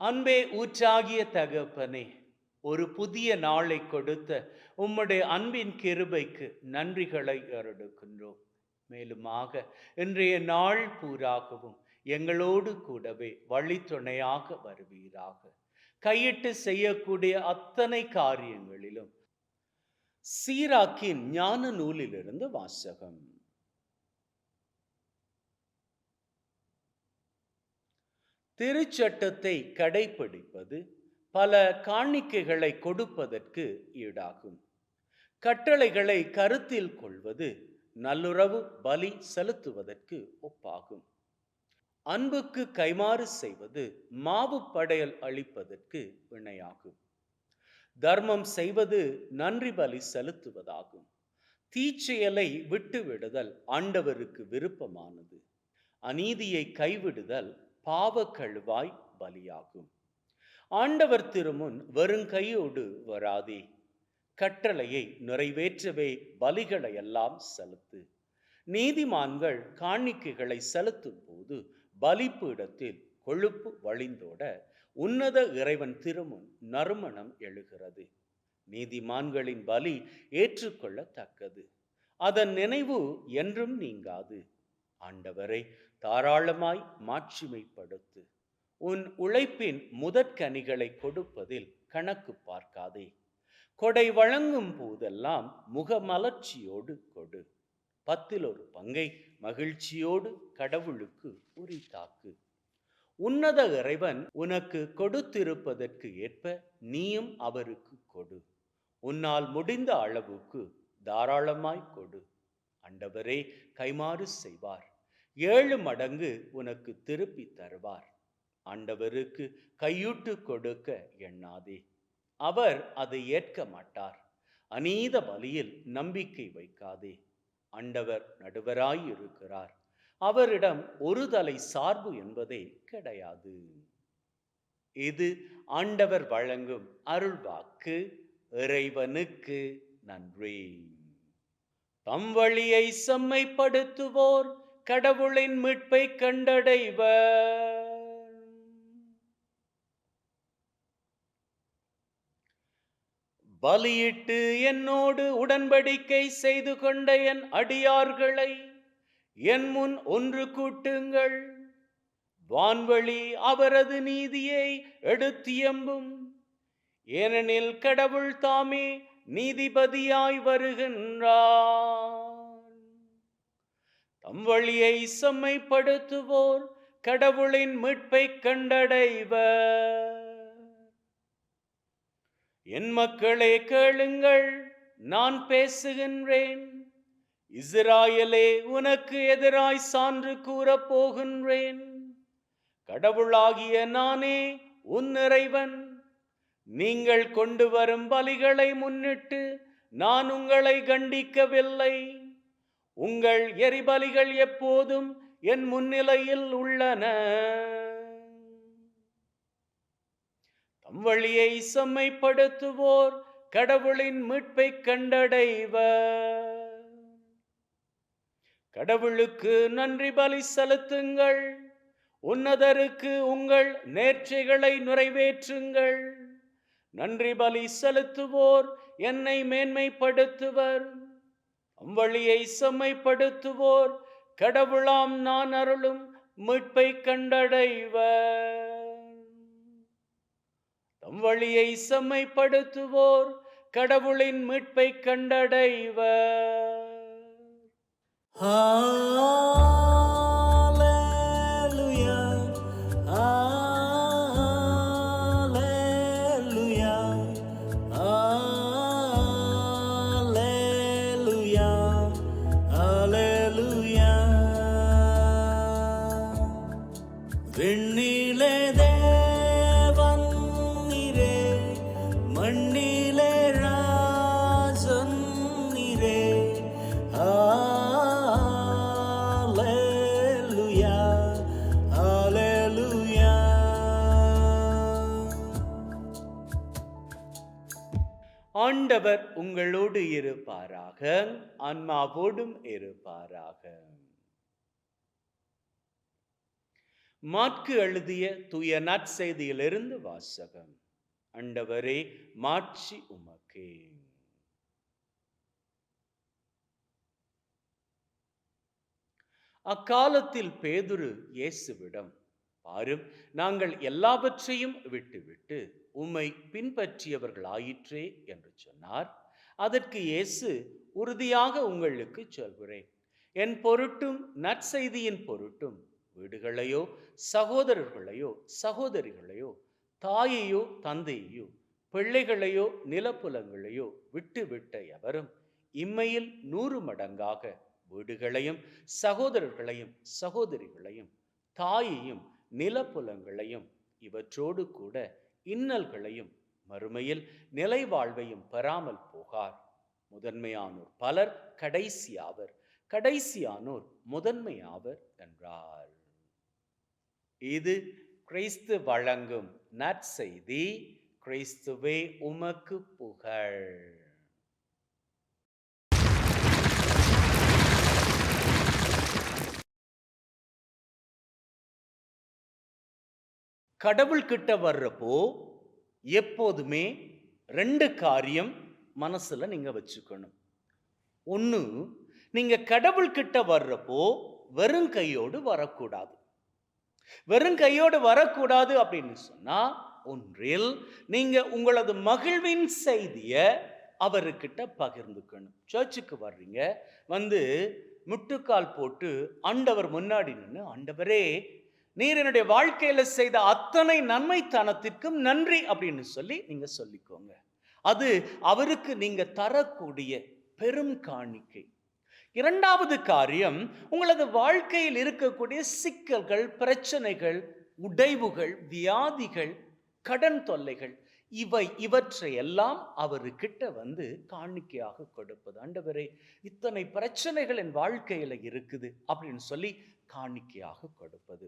அன்பே ஊற்றாகிய தகப்பனே ஒரு புதிய நாளை கொடுத்த உம்முடைய அன்பின் கிருபைக்கு நன்றிகளை அருடுக்கின்றோம் மேலுமாக இன்றைய நாள் பூராகவும் எங்களோடு கூடவே வழித்துணையாக வருவீராக. கையிட்டு செய்யக்கூடிய அத்தனை காரியங்களிலும் சீராக்கின் ஞான நூலிலிருந்து வாசகம். திருச்சட்டத்தை கடைபிடிப்பது பல காணிக்கைகளை கொடுப்பதற்கு ஈடாகும். கட்டளைகளை கருத்தில் கொள்வது நல்லுறவு பலி செலுத்துவதற்கு ஒப்பாகும். அன்புக்கு கைமாறு செய்வது மாவு படையல் அளிப்பதற்கு இணையாகும் தர்மம் செய்வது நன்றி பலி செலுத்துவதாகும். தீச்செயலை விட்டுவிடுதல் ஆண்டவருக்கு விருப்பமானது. அநீதியை கைவிடுதல் பாவக்கழுவாய் பலியாகும். ஆண்டவர் திருமுன் வெறுங்கையோடு வராதே. கட்டளையை நிறைவேற்றவே பலிகளை எல்லாம் செலுத்து. நீதிமான்கள் காணிக்கைகளை செலுத்தும் போது பலிப்பீடத்தில் கொழுப்பு வழிந்தோட உன்னத இறைவன் திருமுன் நறுமணம் எழுகிறது. நீதிமான்களின் பலி ஏற்றுக்கொள்ளத்தக்கது. அதன் நினைவு என்றும் நீங்காது. ஆண்டவரை தாராளமாய் மாட்சிமைப்படுத்து. உன் உழைப்பின் முதற்கனிகளை கொடுப்பதில் கணக்கு பார்க்காதே. கொடை வழங்கும் போதெல்லாம் முகமலர்ச்சியோடு கொடு. பத்தில் ஒரு பங்கை மகிழ்ச்சியோடு கடவுளுக்கு உரித்தாக்கு உன்னத இறைவன் உனக்கு கொடுத்திருப்பதற்கு ஏற்ப நீயும் அவருக்கு கொடு. உன்னால் முடிந்த அளவுக்கு தாராளமாய் கொடு. அண்டவரே கைமாறு செய்வார். ஏழு மடங்கு உனக்கு திருப்பி தருவார். ஆண்டவருக்கு கையூட்டு கொடுக்க எண்ணாதே. அவர் அதை ஏற்க மாட்டார். அநீத வழியில் நம்பிக்கை வைக்காதே. ஆண்டவர் நடுவராய் இருக்கிறார் அவரிடம் ஒரு தலை சார்பு என்பதே கிடையாது. இது ஆண்டவர் வழங்கும் அருள்வாக்கு. இறைவனுக்கு நன்றி. தம் வழியை செம்மைப்படுத்துவோர். கடவுளின் மீட்பை கண்டடைவர். பலியிட்டு என்னோடு உடன்படிக்கை செய்து கொண்ட என் அடியார்களை என் முன் ஒன்று கூட்டுங்கள். வான்வழி அவரது நீதியை எடுத்தியம்பும் ஏனெனில் கடவுள் தாமே நீதிபதியாய் வருகின்றார். தம் வழியை செம்மைப்படுத்துவோர் கடவுளின் மீட்பை கண்டடைவர். என் மக்களே கேளுங்கள் நான் பேசுகின்றேன். இஸ்ராயலே உனக்கு எதிராய் சான்று கூறப் போகின்றேன். கடவுளாகிய நானே உன் இறைவன். நீங்கள் கொண்டு வரும் பலிகளை முன்னிட்டு நான் உங்களை கண்டிக்கவில்லை. உங்கள் எரிபலிகள் எப்போதும் என் முன்னிலையில் உள்ளன. தம் வழியை செம்மைப்படுத்துவோர் கடவுளின் மீட்பை கண்டடைவர். கடவுளுக்கு நன்றி பலி செலுத்துங்கள். உன்னதருக்கு உங்கள் நேர்ச்சிகளை நிறைவேற்றுங்கள். நன்றி பலி செலுத்துவோர் என்னை மேன்மைப்படுத்துவர். வழியை செம்மைப்படுத்துவோர். கடவுளாம் நான் அருளும் மீட்பை கண்டடைவர். தம் வழியை செம்மைப்படுத்துவோர். கடவுளின் மீட்பை கண்டடைவர். ஆ ஆண்டவர் உங்களோடு இருப்பாராக. ஆன்மாவோடும் இருப்பாராக. மாற்கு எழுதிய தூய நற்செய்தியிலிருந்து வாசகம். அண்டவரே மாட்சி உமக்கே. அக்காலத்தில் பேதுரு இயேசுவிடம் பாரும். நாங்கள் எல்லாவற்றையும் விட்டுவிட்டு உம்மை பின்பற்றியவர்களாயிற்றே என்று சொன்னார். அதற்கு இயேசு உறுதியாக உங்களுக்கு சொல்கிறேன். என் பொருட்டும் நற்செய்தியின் பொருட்டும் வீடுகளையோ சகோதரர்களையோ சகோதரிகளையோ தாயையோ தந்தையையோ பிள்ளைகளையோ நிலப்புலங்களையோ விட்டுவிட்ட எவரும் இம்மையில் நூறு மடங்காக வீடுகளையும் சகோதரர்களையும் சகோதரிகளையும் தாயையும் நிலப்புலங்களையும் இவற்றோடு கூட இன்னல்களையும் மறுமையில் நிலை வாழ்வையும் பெறாமல் போகார். முதன்மையானோர் பலர் கடைசியாவர் கடைசியானோர் முதன்மையாவர் என்றார். இது கிறிஸ்து வழங்கும் நற்செய்தி. கிறிஸ்துவே உமக்கு புகழ். கடவுள் கிட்ட வர்றப்போ எப்போதுமே ரெண்டு காரியம் மனசில் நீங்கள் வச்சுக்கணும். ஒன்று நீங்கள் கடவுள் கிட்ட வர்றப்போ வெறும் கையோடு வரக்கூடாது. வெறும் கையோடு வரக்கூடாது அப்படின்னு சொன்னால் ஒன்றில் நீங்கள் உங்களது மகிழ்வின் செய்தியை அவர்கிட்ட பகிர்ந்துக்கணும். சர்ச்சுக்கு வர்றீங்க வந்து முட்டுக்கால் போட்டு ஆண்டவர் முன்னாடி நின்று ஆண்டவரே நீர் என்னுடைய வாழ்க்கையில செய்த அத்தனை நன்மைத்தனத்திற்கும் நன்றி அப்படின்னு சொல்லி நீங்க சொல்லிக்கோங்க. அது அவருக்கு நீங்க தரக்கூடிய பெரும் காணிக்கை. இரண்டாவது காரியம் உங்களது வாழ்க்கையில் இருக்கக்கூடிய சிக்கல்கள் பிரச்சனைகள் உடைவுகள் வியாதிகள் கடன் தொல்லைகள் இவை இவற்றை எல்லாம் அவர்கிட்ட வந்து காணிக்கையாக கொடுப்பது. ஆண்டவரே இத்தனை பிரச்சனைகள் என் வாழ்க்கையில இருக்குது அப்படின்னு சொல்லி காணிக்கையாக கொடுப்பது.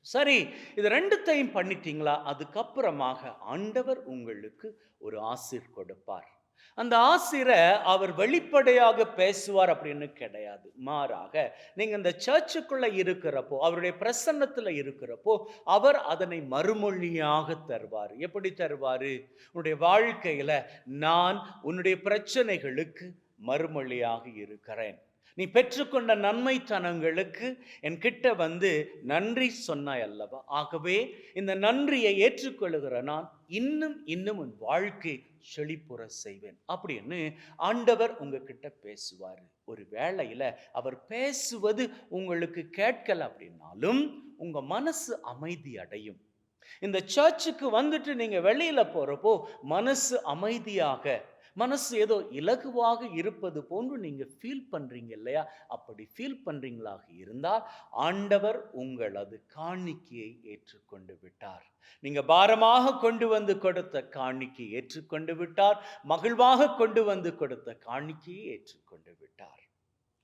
சரி இது ரெண்டுத்தையும் பண்ணிட்டீங்களா? அதுக்கப்புறமாக ஆண்டவர் உங்களுக்கு ஒரு ஆசிர் கொடுப்பார். அந்த ஆசிரை அவர் வெளிப்படையாக பேசுவார் அப்படின்னு கிடையாது. மாறாக நீங்க இந்த சர்ச்சுக்குள்ள இருக்கிறப்போ அவருடைய பிரசன்னத்துல இருக்கிறப்போ அவர் அதனை மறுமொழியாக தருவார். எப்படி தருவாரு? உன்னுடைய வாழ்க்கையில நான் உன்னுடைய பிரச்சனைகளுக்கு மறுமொழியாக இருக்கிறேன். நீ பெற்றுக்கொண்ட நன்மைத்தனங்களுக்கு என் கிட்ட வந்து நன்றி சொன்னாய் அல்லவா? ஆகவே இந்த நன்றியை ஏற்றுக்கொள்ளுகிற நான் இன்னும் இன்னும் உன் வாழ்க்கை செழிப்புற செய்வேன். அப்படின்னு ஆண்டவர் உங்ககிட்ட பேசுவார். ஒரு வேளையில அவர் பேசுவது உங்களுக்கு கேட்கல அப்படின்னாலும் உங்க மனசு அமைதி அடையும். இந்த சர்ச்சுக்கு வந்துட்டு நீங்க வெளியில போறப்போ மனசு அமைதியாக மனசு ஏதோ இலகுவாக இருப்பது போன்று நீங்க ஃபீல் பண்றீங்க இல்லையா? அப்படி ஃபீல் பண்றீங்களாக இருந்தால் ஆண்டவர் உங்களது காணிக்கையை ஏற்றுக்கொண்டு விட்டார். நீங்க பாரமாக கொண்டு வந்து கொடுத்த காணிக்கை ஏற்றுக்கொண்டு விட்டார். மகிழ்வாக கொண்டு வந்து கொடுத்த காணிக்கையை ஏற்றுக்கொண்டு விட்டார்.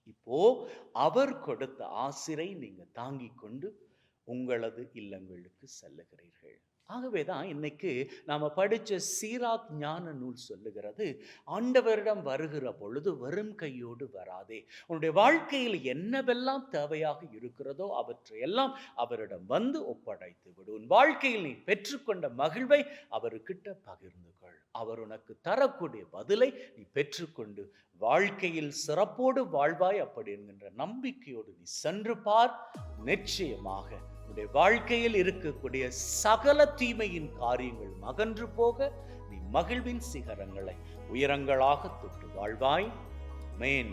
இப்போ அவர் கொடுத்த ஆசிரை நீங்க தாங்கிக் கொண்டு உங்களது இல்லங்களுக்கு செல்லுகிறீர்கள். ஆகவே தான் இன்னைக்கு நாம படித்த சீராக் ஞான நூல் சொல்லுகிறது ஆண்டவரிடம் வருகிற பொழுது வெறும் கையோடு வராதே. உன்னுடைய வாழ்க்கையில் என்னவெல்லாம் தேவையாக இருக்கிறதோ அவற்றையெல்லாம் அவரிடம் வந்து ஒப்படைத்து விடு. உன் வாழ்க்கையில் நீ பெற்றுக்கொண்ட மகிழ்வை அவருக்கிட்ட பகிர்ந்து கொள். அவர் உனக்கு தரக்கூடிய பதிலை நீ பெற்றுக்கொண்டு வாழ்க்கையில் சிறப்போடு வாழ்வாய் அப்படி என்கின்ற நம்பிக்கையோடு நீ சென்று பார். நிச்சயமாக உன்னுடைய வாழ்க்கையில் இருக்கக்கூடிய சகல தீமையின் காரியங்கள் மகன்று போக நீ மகிழ்வின் சிகரங்களை உயரங்களாக தொட்டு வாழ்வாய். மேன்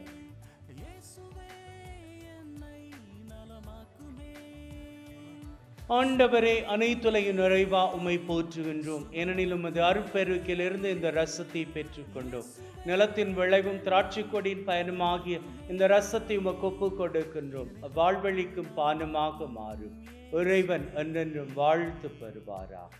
ஆண்டவரே அனைத்துலையும் நிறைவா உம்மை போற்றுகின்றோம். ஏனெனில் உமது அருட்பெருக்கிலிருந்து இந்த ரசத்தை பெற்றுக்கொண்டோம். நிலத்தின் விளைவும் திராட்சை கொடியின் பயனுமாகிய இந்த ரசத்தை உமக்கு ஒப்பு கொடுக்கின்றோம். வாழ்வழிக்கும் பானமாக மாறும். இறைவன் என்றென்றும் வாழ்த்து பெறுவாராக.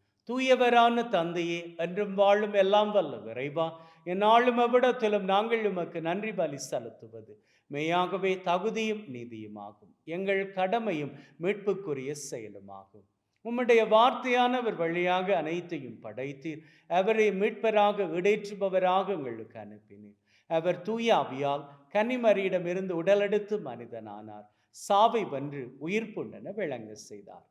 தூயவரான தந்தையே என்றும் வாழும் எல்லாம் வல்ல விரைவா என்னாலும் எவ்விடத்திலும் நாங்கள் உமக்கு நன்றி பலி செலுத்துவது. மெய்யாகவே தகுதியும் நீதியுமாகும். எங்கள் கடமையும் மீட்புக்குரிய செயலுமாகும். உம்முடைய வார்த்தையானவர் வழியாக அனைத்தையும் படைத்தீர். அவரை மீட்பராக இடேற்றுபவராக எங்களுக்கு அனுப்பினீர். அவர் தூயாவியால் கன்னிமரியிடமிருந்து உடலெடுத்து மனிதனானார். சாவை வென்று உயிர்ப்புண்டன விளங்க செய்தார்.